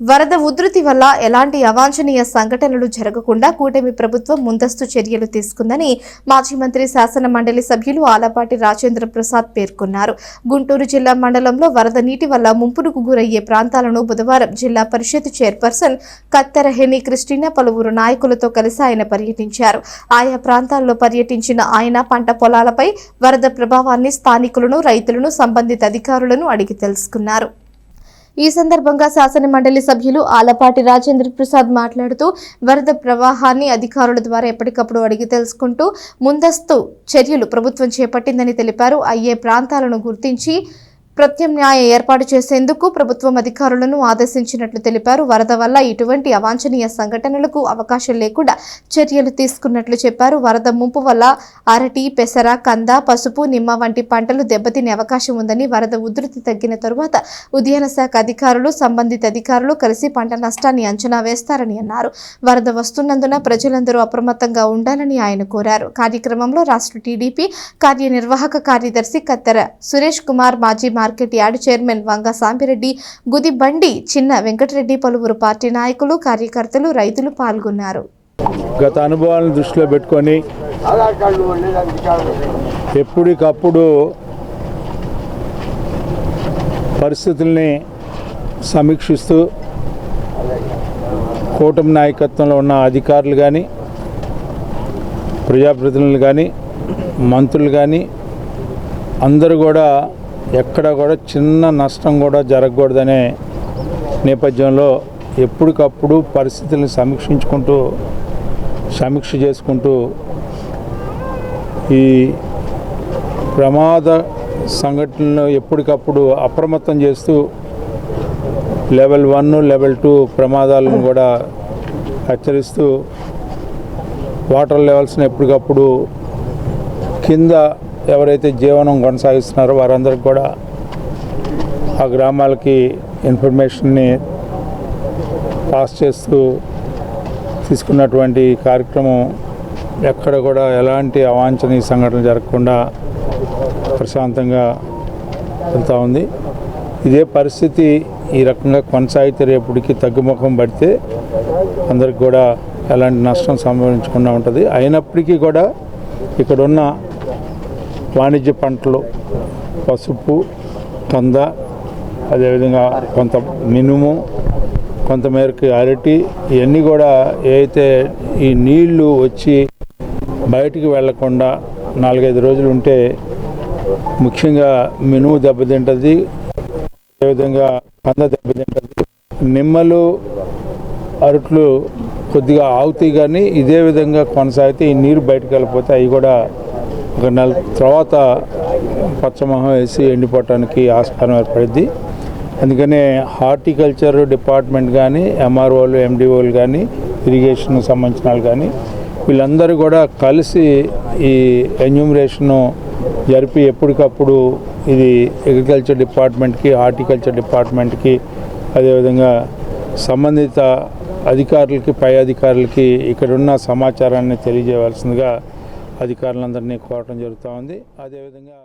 వరద ఉధృతి వల్ల ఎలాంటి అవాంఛనీయ సంఘటనలు జరగకుండా కూటమి ప్రభుత్వం ముందస్తు చర్యలు తీసుకుందని మాజీ మంత్రి శాసన మండలి సభ్యులు ఆలపాటి రాజేంద్ర ప్రసాద్ పేర్కొన్నారు. గుంటూరు జిల్లా మండలంలో వరద నీటి వల్ల ముంపునకు గురయ్యే ప్రాంతాలను బుధవారం జిల్లా పరిషత్ చైర్పర్సన్ కత్తెర హెని క్రిస్టినా పలువురు నాయకులతో కలిసి ఆయన పర్యటించారు. ఆయా ప్రాంతాల్లో పర్యటించిన ఆయన పంట పొలాలపై వరద ప్రభావాన్ని స్థానికులను రైతులను సంబంధిత అధికారులను అడిగి తెలుసుకున్నారు. ఈ సందర్భంగా శాసన మండలి సభ్యులు ఆలపాటి రాజేంద్ర ప్రసాద్ మాట్లాడుతూ వరద ప్రవాహాన్ని అధికారుల ద్వారా ఎప్పటికప్పుడు అడిగి తెలుసుకుంటూ ముందస్తు చర్యలు ప్రభుత్వం చేపట్టిందని తెలిపారు. అయ్యే ప్రాంతాలను గుర్తించి ప్రత్యామ్నాయ ఏర్పాటు చేసేందుకు ప్రభుత్వం అధికారులను ఆదేశించినట్లు తెలిపారు. వరద వల్ల ఇటువంటి అవాంఛనీయ సంఘటనలకు అవకాశం లేకుండా చర్యలు తీసుకున్నట్లు చెప్పారు. వరద ముంపు వల్ల అరటి పెసర కంద పసుపు నిమ్మ వంటి పంటలు దెబ్బతినే అవకాశం ఉందని వరద ఉధృతి తగ్గిన తరువాత ఉద్యాన శాఖ అధికారులు సంబంధిత అధికారులు కలిసి పంట నష్టాన్ని అంచనా వేస్తారని అన్నారు. వరద వస్తున్నందున ప్రజలందరూ అప్రమత్తంగా ఉండాలని ఆయన కోరారు. కార్యక్రమంలో రాష్ట్ర టీడీపీ కార్యనిర్వాహక కార్యదర్శి కత్తెర సురేష్ కుమార్ మాజీ market yard chairman Vanga Sampireddy Gudibandi Chinna Venkatareddy పలువురు పార్టీ నాయకులు కార్యకర్తలు రైతులు పాల్గొన్నారు. గత అనుభవాలను దృష్టిలో పెట్టుకొని ఎప్పటికప్పుడు పరిస్థితుల్ని సమీక్షిస్తూ కూటమి నాయకత్వంలో ఉన్న అధికారులు కానీ ప్రజాప్రతినిధులు కానీ మంత్రులు కానీ అందరూ కూడా ఎక్కడ కూడా చిన్న నష్టం కూడా జరగకూడదనే నేపథ్యంలో ఎప్పటికప్పుడు పరిస్థితులను సమీక్షించుకుంటూ సమీక్ష చేసుకుంటూ ఈ ప్రమాద సంఘటనలు ఎప్పటికప్పుడు అప్రమత్తం చేస్తూ లెవెల్ వన్ లెవెల్ టూ ప్రమాదాలను కూడా హెచ్చరిస్తూ వాటర్ లెవెల్స్ని ఎప్పటికప్పుడు కింద ఎవరైతే జీవనం కొనసాగిస్తున్నారో వారందరికి కూడా ఆ గ్రామాలకి ఇన్ఫర్మేషన్ని పాస్ చేస్తూ తీసుకున్నటువంటి కార్యక్రమం ఎక్కడ కూడా ఎలాంటి అవాంఛనీయ సంఘటనలు జరగకుండా ప్రశాంతంగా వెళ్తూ ఉంది. ఇదే పరిస్థితి ఈ రకంగా కొనసాగితే రేపటికి తగ్గుముఖం పడితే అందరికి కూడా ఎలాంటి నష్టం సంభవించకుండా ఉంటుంది. అయినప్పటికీ కూడా ఇక్కడున్న వాణిజ్య పంటలు పసుపు కంద అదేవిధంగా కొంత మినుము కొంతమేరకు అరటి ఇవన్నీ కూడా ఏవైతే ఈ నీళ్ళు వచ్చి బయటికి వెళ్ళకుండా నాలుగైదు రోజులు ఉంటే ముఖ్యంగా మినుము దెబ్బతింటుంది అదేవిధంగా కంద దెబ్బతింటుంది. నిమ్మలు అరట్లు కొద్దిగా ఆగుతాయి కానీ ఇదే విధంగా కొనసాగితే ఈ నీరు బయటకు వెళ్ళిపోతే అవి కూడా ఒక నెల తర్వాత పచ్చమొహం వేసి ఎండిపోవటానికి ఆస్కారం ఏర్పడింది. అందుకనే హార్టికల్చర్ డిపార్ట్మెంట్ కానీ ఎంఆర్ఓలు ఎండిఓలు కానీ ఇరిగేషన్ సంబంధించిన వాళ్ళు కానీ వీళ్ళందరూ కూడా కలిసి ఈ ఎన్యూమరేషను జరిపి ఎప్పటికప్పుడు ఇది అగ్రికల్చర్ డిపార్ట్మెంట్కి హార్టికల్చర్ డిపార్ట్మెంట్కి అదేవిధంగా సంబంధిత అధికారులకి పై అధికారులకి ఇక్కడున్న సమాచారాన్ని తెలియజేయవలసిందిగా అధికారులందరినీ కోరటం జరుగుతూ ఉంది. అదేవిధంగా